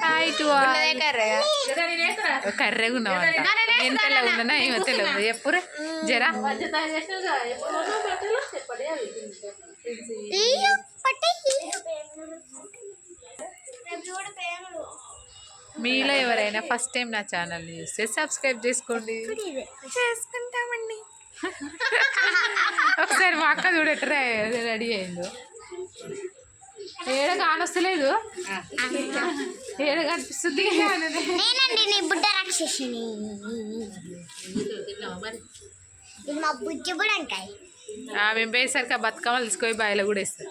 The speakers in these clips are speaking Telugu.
హాయ్ టు కర్రెగా ఉన్నావంట నేను తెల్లగా ఉన్నానా ఏమో తెలియదు చెప్పురా జరా మీలో ఎవరైనా ఫస్ట్ టైం నా ఛానల్ చూస్తే సబ్స్క్రైబ్ చేసుకోండి చేసుకుంటామండి ఒకసారి మా అక్క చూడట్రా రెడీ అయిందో ఏడ కానొస్తలేదు. ఏడ కనిపిస్తుంది? నేనండి నీ బుడ్డ రాక్షసిని. మా బుజ్జి బుడంకాయ మేము పోయేసరికి ఆ బతుకమ్మలు తీసుకొని బాయిలో కూడా వేస్తారు.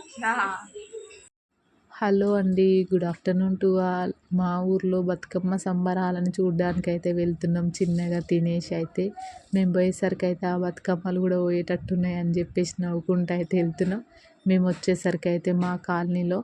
హలో అండి. Good afternoon to all. మా ఊర్లో బతుకమ్మ సంబరాలను చూడడానికి అయితే వెళ్తున్నాం చిన్నగా తినేసి అయితే. మేము పోయేసరికి అయితే ఆ బతుకమ్మలు కూడా పోయేటట్టున్నాయి అని చెప్పేసి నవ్వుకుంటూ అయితే వెళ్తున్నాం. మేము వచ్చేసరికి అయితే మా కాలనీలో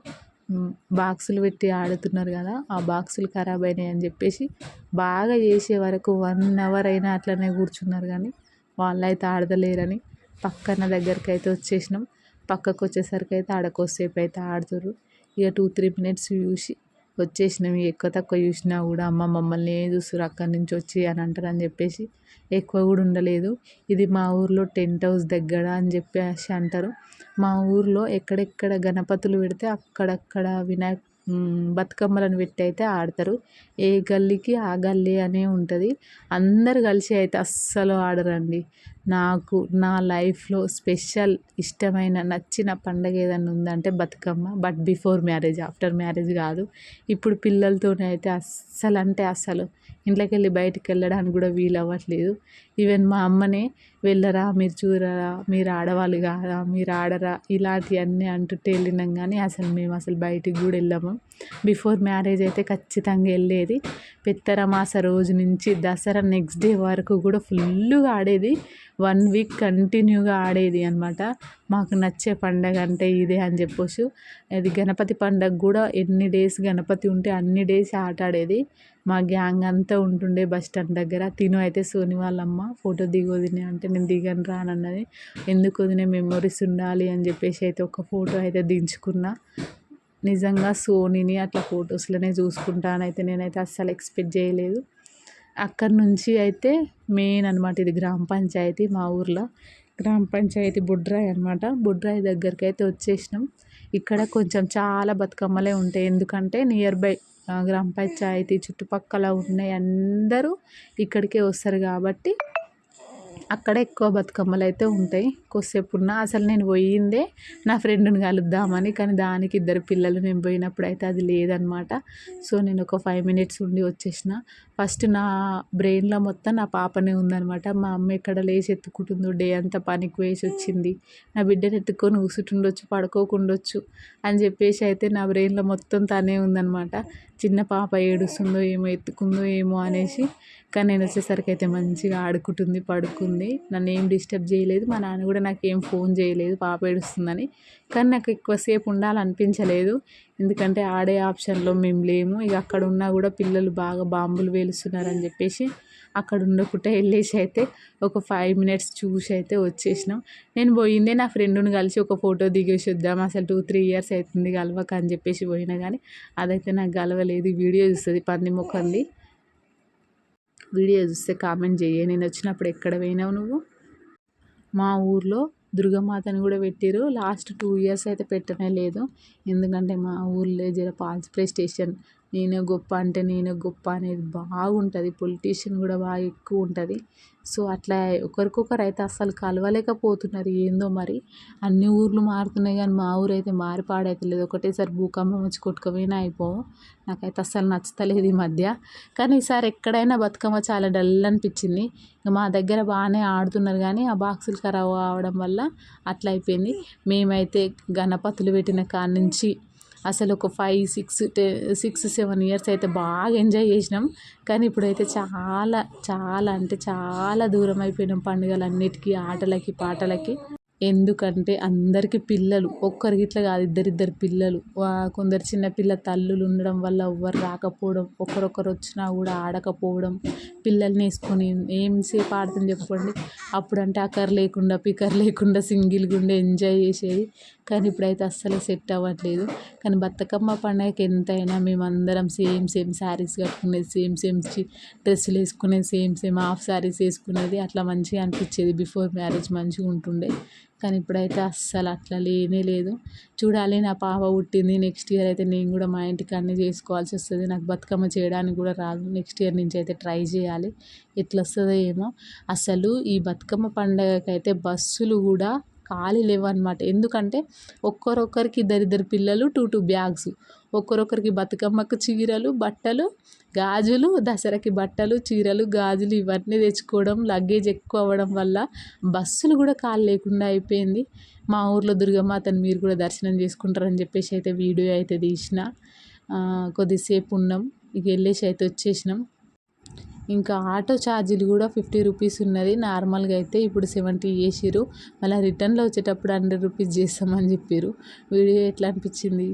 బాక్సులు పెట్టి ఆడుతున్నారు కదా ఆ బాక్సులు ఖరాబ్ అయినాయి అని చెప్పేసి బాగా చేసే వరకు వన్ అవర్ అయినా అట్లనే కూర్చున్నారు కానీ వాళ్ళైతే ఆడతలేరని పక్కన దగ్గరికి అయితే వచ్చేసినాం. పక్కకు వచ్చేసరికి అయితే ఆడ కొద్దిసేపు అయితే ఆడుతుర్రు. ఇక టూ త్రీ మినిట్స్ చూసి వచ్చేసినాం. ఎక్కువ తక్కువ చూసినా కూడా అమ్మ మమ్మల్ని ఏం చూస్తున్నారు అక్కడి నుంచి వచ్చి అని అంటారని చెప్పేసి ఎక్కువ కూడా ఉండలేదు. ఇది మా ఊర్లో టెంట్ హౌస్ దగ్గర అని చెప్పేసి అంటారు. మా ఊర్లో ఎక్కడెక్కడ గణపతులు పెడితే అక్కడక్కడ వినాయక బతుకమ్మలను పెట్టి అయితే ఆడతారు. ఏ గల్లీకి ఆ గల్లీ అనే ఉంటుంది. అందరు కలిసి అయితే అస్సలు ఆడరండి. నాకు నా లైఫ్లో స్పెషల్ ఇష్టమైన నచ్చిన పండగ ఏదైనా ఉందంటే Bathukamma. But before marriage after marriage కాదు. ఇప్పుడు పిల్లలతోనే అయితే అస్సలు అంటే అస్సలు. ఇంట్లోకి వెళ్ళి బయటికి వెళ్ళడానికి కూడా వీలు అవ్వట్లేదు ఈవెన్ మా అమ్మనే వెళ్ళరా మీరు చూడరా మీరు ఆడవాళ్ళు కాదా మీరు ఆడరా ఇలాంటివన్నీ అంటుంటే వెళ్ళినాం కానీ అసలు మేము అసలు బయటికి కూడా వెళ్ళాము. బిఫోర్ మ్యారేజ్ అయితే ఖచ్చితంగా వెళ్ళేది. పెత్తరమాస రోజు నుంచి దసరా నెక్స్ట్ డే వరకు కూడా ఫుల్గా ఆడేది. వన్ వీక్ కంటిన్యూగా ఆడేది అనమాట మాకు నచ్చే పండగ అంటే ఇదే అని చెప్పొచ్చు. అది గణపతి పండగ కూడా ఎన్ని డేస్ గణపతి ఉంటే అన్ని డేస్ ఆట ఆడేది. మా గ్యాంగ్ అంతా ఉంటుండే బస్ స్టాండ్ దగ్గర. తిను అయితే సోని వాళ్ళమ్మ ఫోటో దిగోదిని అంటే నేను దిగను రానన్నది ఎందుకు వదిన మెమొరీస్ ఉండాలి అని చెప్పేసి అయితే ఒక ఫోటో అయితే దించుకున్నా. నిజంగా సోనీని అట్లా ఫొటోస్లోనే చూసుకుంటానైతే నేనైతే అస్సలు ఎక్స్పెక్ట్ చేయలేదు. అక్కడి నుంచి అయితే మెయిన్ అనమాట ఇది గ్రామ పంచాయతీ మా ఊర్లో. గ్రామ పంచాయతీ బుడ్రాయి అనమాట బుడ్రాయి దగ్గరికి అయితే వచ్చేసినాం. ఇక్కడ కొంచెం చాలా బతుకమ్మలే ఉంటాయి. ఎందుకంటే నియర్ బై గ్రామ పంచాయతీ చుట్టుపక్కల ఉన్నాయి అందరూ ఇక్కడికే వస్తారు కాబట్టి అక్కడ ఎక్కువ బతుకమ్మలు అయితే ఉంటాయి. కొద్దిసేపు ఉన్నా అసలు నేను పోయిందే నా ఫ్రెండ్ని కలుద్దామని కానీ దానికి ఇద్దరు పిల్లలు నేను పోయినప్పుడు అయితే అది లేదనమాట. సో నేను ఒక ఫైవ్ మినిట్స్ ఉండి వచ్చేసిన. ఫస్ట్ నా బ్రెయిన్లో మొత్తం నా పాపనే ఉందనమాట. మా అమ్మ ఎక్కడ లేచి ఎత్తుకుంటుందో డే అంతా పనికి వేసి వచ్చింది. నా బిడ్డను ఎత్తుకొని కూసుటుండొచ్చు పడుకోకుండొచ్చు అని చెప్పేసి అయితే నా బ్రెయిన్లో మొత్తం తనే ఉందనమాట. చిన్న పాప ఏడుస్తుందో ఏమో ఎత్తుకుందో ఏమో అనేసి. కానీ నేను వచ్చేసరికి అయితే మంచిగా ఆడుకుంటుంది పడుకుంది. నన్ను ఏం డిస్టర్బ్ చేయలేదు. మా నాన్న కూడా నాకు ఏం ఫోన్ చేయలేదు. పాప ఏడుస్తుందని. కానీ నాకు ఎక్కువసేపు ఉండాలనిపించలేదు. ఎందుకంటే ఆడే ఆప్షన్లో మేము లేము. ఇక అక్కడ ఉన్నా కూడా పిల్లలు బాగా బాంబులు వేలుస్తున్నారని చెప్పేసి అక్కడ ఉండకుండా వెళ్ళేసి అయితే ఒక ఫైవ్ మినిట్స్ చూసి అయితే వచ్చేసినాం. నేను పోయిందే నా ఫ్రెండ్ని కలిసి ఒక ఫోటో దిగేసి వద్దాం. అసలు టూ త్రీ ఇయర్స్ అవుతుంది కలవక అని చెప్పేసి పోయినా కానీ అదైతే నాకు గలవలేదు వీడియో చూస్తుంది పంది ముఖంది. వీడియో చూస్తే కామెంట్ చేయ నేను వచ్చినప్పుడు ఎక్కడ పోయినావు నువ్వు? మా ఊర్లో దుర్గమాతని కూడా పెట్టారు లాస్ట్ టూ ఇయర్స్ అయితే పెట్టనే లేదు. ఎందుకంటే మా ఊర్లో జర పాల్స్ ప్లే స్టేషన్ నేనే గొప్ప అంటే నేనే గొప్ప అనేది బాగుంటుంది. పొలిటీషియన్ కూడా బాగా ఎక్కువ ఉంటుంది. సో అట్లా ఒకరికొకరు అయితే అస్సలు కలవలేకపోతున్నారు ఏందో మరి. అన్ని ఊర్లు మారుతున్నాయి కానీ మా ఊరు అయితే మారి పాడైతలేదు. ఒకటేసారి భూకంపం వచ్చి కొట్టుకుపోయినా అయిపోవు. నాకైతే అస్సలు నచ్చుతలేదు ఈ మధ్య. కానీ ఈసారి ఎక్కడైనా బతుకమ్మ చాలా డల్ అనిపించింది. మా దగ్గర బాగానే ఆడుతున్నారు కానీ ఆ బాక్సులు ఖరాబ్ అవడం వల్ల అట్లా అయిపోయింది. మేమైతే గణపతులు పెట్టిన కాడ నుంచి అసలు ఒక ఫైవ్ సిక్స్ టే సిక్స్ సెవెన్ ఇయర్స్ అయితే బాగా ఎంజాయ్ చేసినాం. కానీ ఇప్పుడైతే చాలా చాలా అంటే చాలా దూరం అయిపోయినాం పండుగలన్నిటికీ ఆటలకి పాటలకి. ఎందుకంటే అందరికీ పిల్లలు ఒక్కరికి ఇట్లా కాదు ఇద్దరిద్దరు పిల్లలు. వా- కొందరు చిన్నపిల్ల తల్లులు ఉండడం వల్ల ఎవ్వరు రాకపోవడం ఒకరొకరు వచ్చినా కూడా ఆడకపోవడం పిల్లల్ని వేసుకొని ఏం సేపు ఆడుతుంది చెప్పండి అప్పుడంటే అక్కర్ లేకుండా పికర్ లేకుండా సింగిల్గా ఉండి ఎంజాయ్ చేసేది. కానీ ఇప్పుడైతే అస్సలు సెట్ అవ్వట్లేదు. కానీ బతుకమ్మ పండగకి ఎంతైనా మేమందరం సేమ్ సేమ్ శారీస్ కట్టుకునేది సేమ్ సేమ్ డ్రెస్సులు వేసుకునేది సేమ్ సేమ్ హాఫ్ శారీస్ వేసుకునేది అట్లా మంచిగా అనిపించేది. బిఫోర్ మ్యారేజ్ మంచిగా ఉంటుండే. కానీ ఇప్పుడైతే అస్సలు అట్లా లేనే లేదు. చూడాలి నా పాప పుట్టింది నెక్స్ట్ ఇయర్ అయితే నేను కూడా మా ఇంటికి అన్నీ చేసుకోవాల్సి వస్తుంది. నాకు బతుకమ్మ చేయడానికి కూడా రాదు. నెక్స్ట్ ఇయర్ నుంచి అయితే ట్రై చేయాలి. ఎట్లా వస్తుందో ఏమో. అసలు ఈ బతుకమ్మ పండగకైతే బస్సులు కూడా ఖాళీ లేవన్నమాట. ఎందుకంటే ఒక్కరొక్కరికి ఇద్దరిద్దరు పిల్లలు టూ టూ బ్యాగ్స్. ఒక్కరొక్కరికి బతుకమ్మకు చీరలు బట్టలు గాజులు దసరాకి బట్టలు చీరలు గాజులు ఇవన్నీ తెచ్చుకోవడం లగేజ్ ఎక్కువ అవ్వడం వల్ల బస్సులు కూడా ఖాళీ లేకుండా అయిపోయింది. మా ఊర్లో దుర్గమాతను మీరు కూడా దర్శనం చేసుకుంటారని చెప్పేసి అయితే వీడియో అయితే తీసిన. కొద్దిసేపు ఉన్నాం. ఇక వెళ్ళేసి అయితే వచ్చేసినాం. ఇంకా ఆటో ఛార్జీలు కూడా ఫిఫ్టీ రూపీస్ ఉన్నది. నార్మల్గా అయితే ఇప్పుడు సెవెంటీ చేసిర్రు. మళ్ళీ రిటర్న్లో వచ్చేటప్పుడు హండ్రెడ్ రూపీస్ చేస్తామని చెప్పారు వీడియో ఎట్లా అనిపించింది?